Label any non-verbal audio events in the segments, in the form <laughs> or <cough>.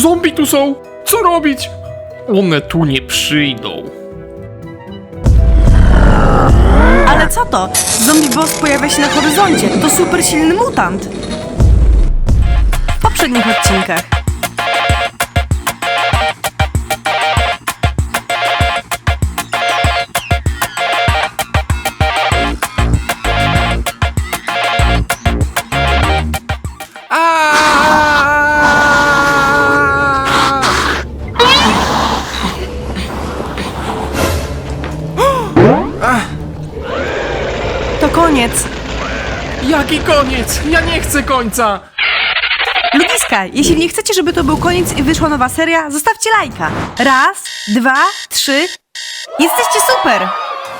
Zombie tu są! Co robić? One tu nie przyjdą. Ale co to? Zombie boss pojawia się na horyzoncie. To super silny mutant. W poprzednich odcinkach. Koniec? Ja nie chcę końca! Ludziska, jeśli nie chcecie, żeby to był koniec i wyszła nowa seria, zostawcie lajka. Raz, dwa, trzy. Jesteście super!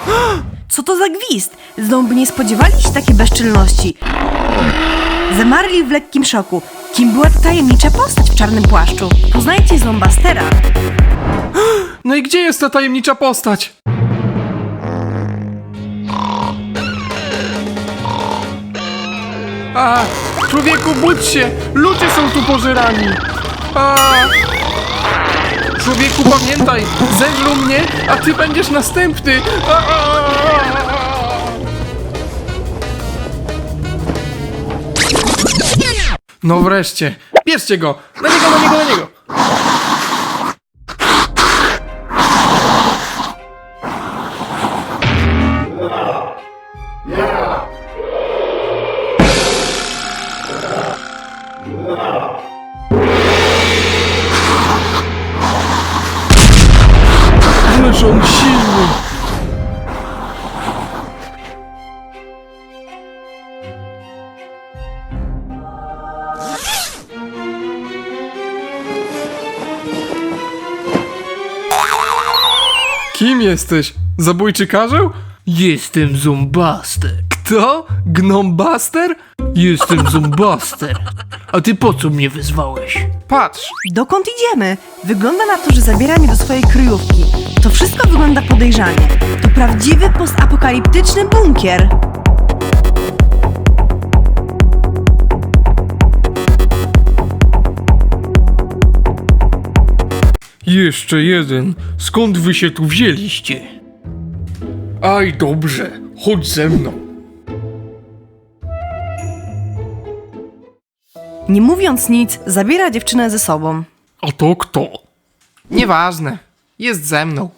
<gasps> Co to za gwizd? Zombie nie spodziewali się takiej bezczelności. Zamarli w lekkim szoku. Kim była ta tajemnicza postać w czarnym płaszczu? Poznajcie Zombastera. <gasps> No i gdzie jest ta tajemnicza postać? A, człowieku, budź się! Ludzie są tu pożerani! A, człowieku, pamiętaj, zemrą mnie, a ty będziesz następny! A, a, a, a. No wreszcie, bierzcie go! Na niego, na niego, na niego! Ależ on silny! Kim jesteś? Zabójczy karzeł? Jestem Zombaster. Kto? Gnombaster? Jestem Zombaster. A ty po co mnie wezwałeś? Patrz, Dokąd idziemy? Wygląda na to, że zabiera mnie do swojej kryjówki. To wszystko wygląda podejrzanie. To prawdziwy postapokaliptyczny bunkier. jeszcze jeden. Skąd wy się tu wzięliście? Aj, dobrze, chodź ze mną. Nie mówiąc nic, zabiera dziewczynę ze sobą. A to kto? Nieważne, jest ze mną.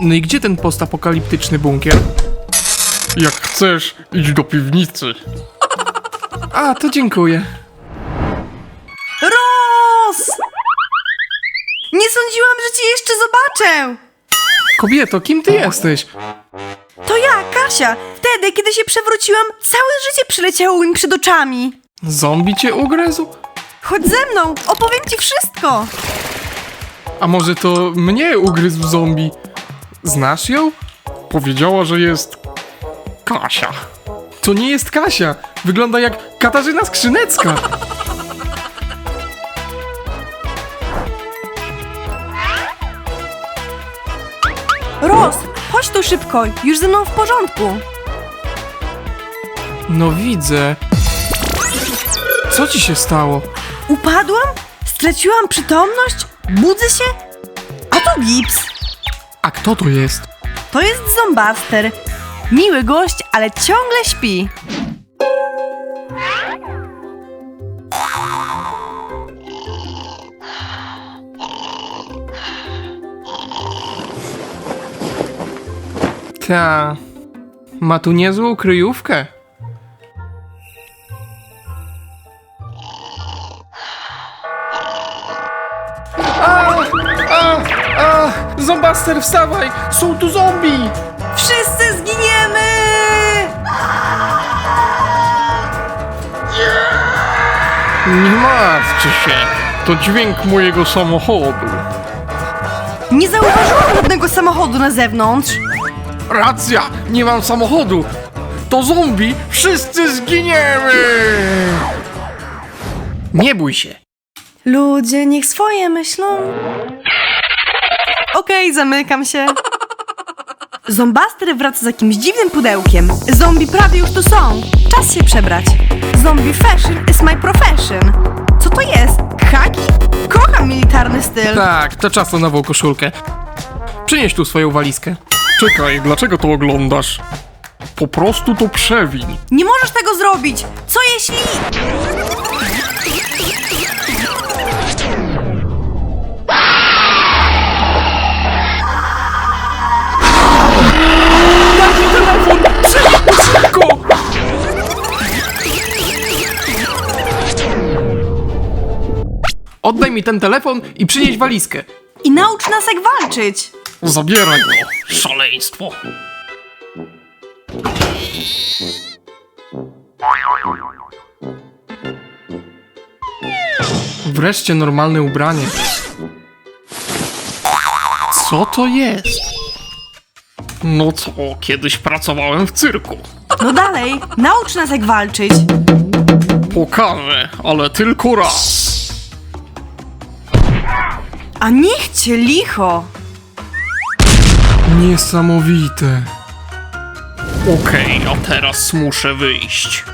No i gdzie ten postapokaliptyczny bunkier? Jak chcesz, idź do piwnicy. A, to dziękuję. Ros! Nie sądziłam, że cię jeszcze zobaczę! Kobieto, kim ty jesteś? To ja, Kasia. Wtedy, kiedy się przewróciłam, całe życie przyleciało mi przed oczami. Zombie cię ugryzł? Chodź ze mną, opowiem ci wszystko. A może to mnie ugryzł zombie? Znasz ją? Powiedziała, że jest Kasia. To nie jest Kasia. Wygląda jak Katarzyna Skrzynecka. Ros, chodź tu szybko, już ze mną w porządku. No widzę. Co ci się stało? Upadłam? Straciłam przytomność? Budzę się? A to gips. A kto to jest? To jest Zombaster. Miły gość, ale ciągle śpi. Ta. Ma tu niezłą kryjówkę. A! A! A! Zombaster, wstawaj! Są tu zombie! Wszyscy zginiemy! Nie martwcie się, to dźwięk mojego samochodu. Nie zauważyłam żadnego samochodu na zewnątrz. Racja, nie mam samochodu. To zombie, wszyscy zginiemy! Nie bój się, Ludzie niech swoje myślą. Okej, zamykam się. Zombaster wraca z jakimś dziwnym pudełkiem. Zombie prawie już tu są. Czas się przebrać. Zombie fashion is my profession. Co to jest? Haki? Kocham militarny styl. Tak, to czas na nową koszulkę. Przynieś tu swoją walizkę. Czekaj, dlaczego to oglądasz? Po prostu to przewiń. Nie możesz tego zrobić! Co jeśli... Szybko! Oddaj mi ten telefon i przynieś walizkę. I naucz nas jak walczyć! Zabieraj go. Szaleństwo. Wreszcie normalne ubranie. Co to jest? No co, kiedyś pracowałem w cyrku. No dalej, naucz nas jak walczyć! Pokażę, ale tylko raz. A niech cię licho! Niesamowite. Okej, a teraz muszę wyjść.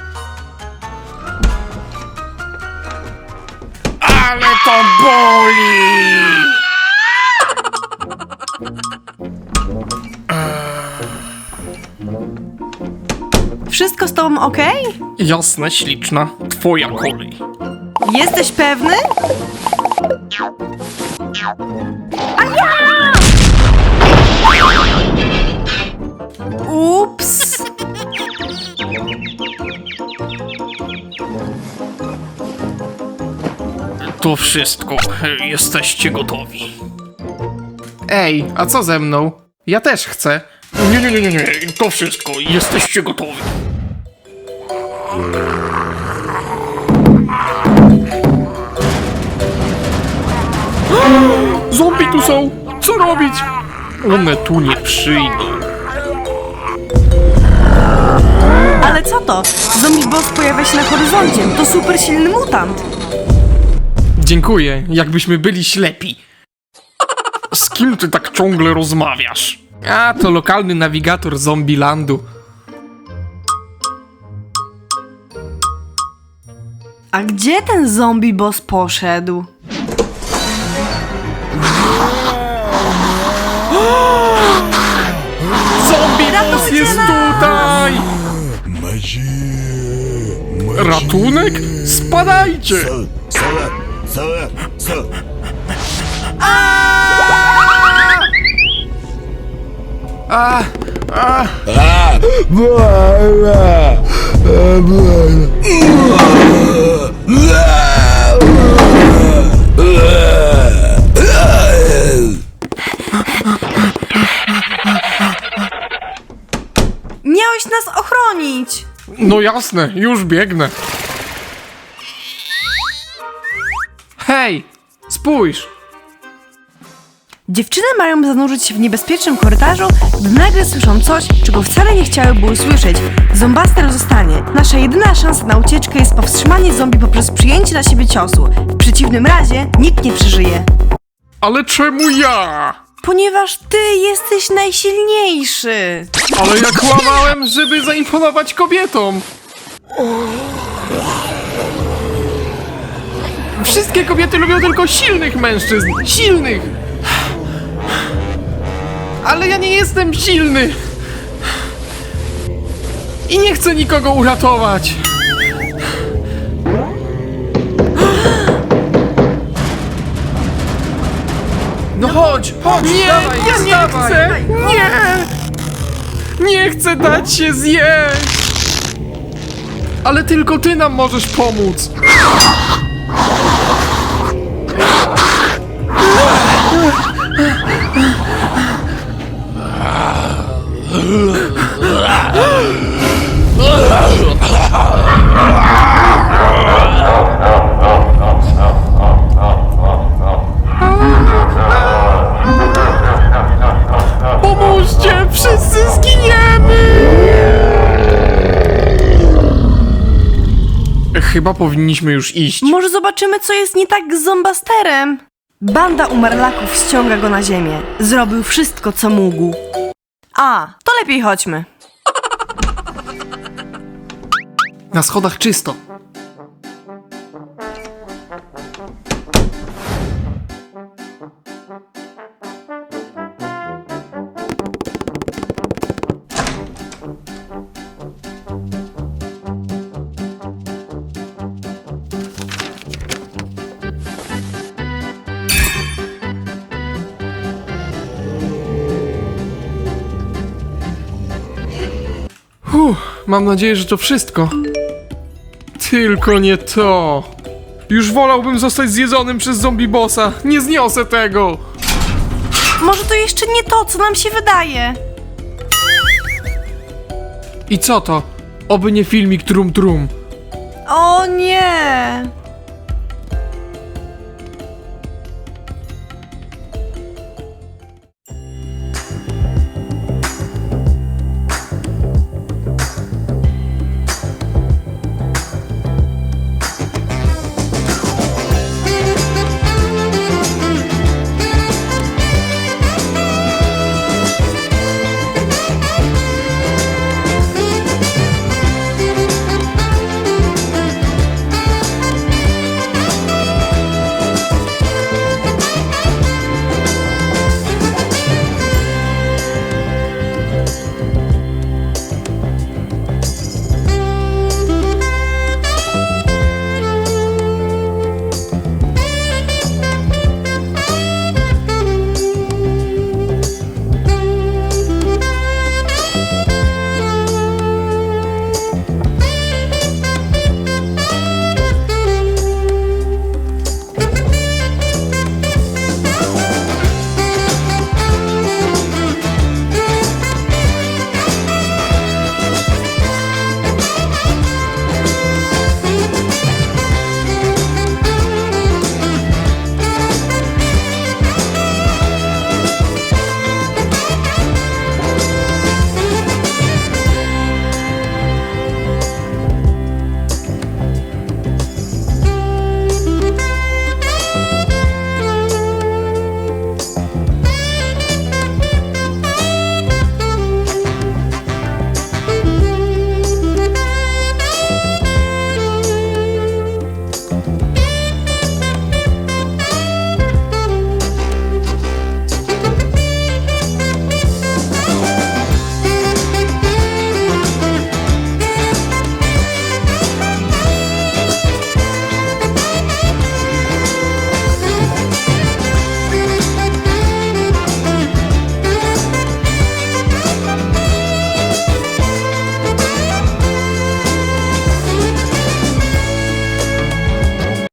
Ale to boli! Wszystko z tobą okej? Jasne, śliczna. Twoja kolej. Jesteś pewny? A ja! Ups! To wszystko. Jesteście gotowi. Ej, a co ze mną? Ja też chcę. Nie, nie, nie, nie, nie. To wszystko. Jesteście gotowi. <gasps> Zombie tu są! Co robić? One tu nie przyjdą. Ale co to? Zombie boss pojawia się na horyzoncie. To super silny mutant. Dziękuję, jakbyśmy byli ślepi. <laughs> Z kim ty tak ciągle rozmawiasz? A, to lokalny nawigator Zombielandu. A gdzie ten zombie boss poszedł? Zombie boss jest tutaj! Ratunek? Spadajcie! Sole, sole, sole. A, a, Miałeś no jasne, już biegnę. Hej, spójrz! Dziewczyny mają zanurzyć się w niebezpiecznym korytarzu, gdy nagle słyszą coś, czego wcale nie chciały by usłyszeć. Zombaster zostanie. Nasza jedyna szansa na ucieczkę jest powstrzymanie zombie poprzez przyjęcie na siebie ciosu. W przeciwnym razie nikt nie przeżyje. Ale czemu ja? Ponieważ ty jesteś najsilniejszy. Ale ja kłamałem, żeby zaimponować kobietom. Wszystkie kobiety lubią tylko silnych mężczyzn. Silnych! Ale ja nie jestem silny. I nie chcę nikogo uratować. No chodź, chodź, nie, dawaj, ja nie chcę, nie! Nie chcę dać się zjeść! Ale tylko ty nam możesz pomóc! Chyba powinniśmy już iść. Może zobaczymy, co jest nie tak z zombasterem. Banda umarlaków ściąga go na ziemię. Zrobił wszystko, co mógł. A, to lepiej chodźmy. Na schodach czysto. Mam nadzieję, że to wszystko. Tylko nie to. Już wolałbym zostać zjedzonym przez zombie bossa. Nie zniosę tego. Może to jeszcze nie to, co nam się wydaje. I co to? Oby nie filmik trum trum. O nie!